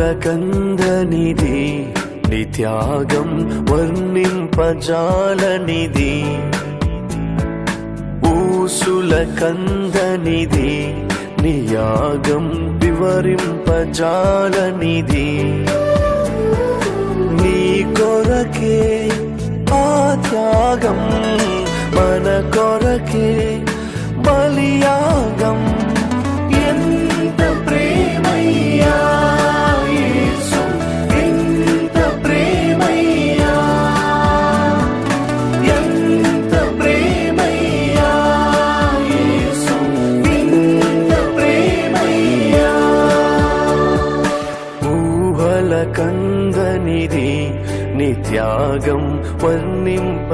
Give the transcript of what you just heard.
కందనిది నీ త్యాగం వర్ణింపజాలనిది. ఊసుల కందనిది నీ యాగం వివరింపజాలనిది. నీ కొరకే ఆ త్యాగం మన కొరకే ఊహల కందనిది నీ త్యాగం వర్ణింపజాలనిది.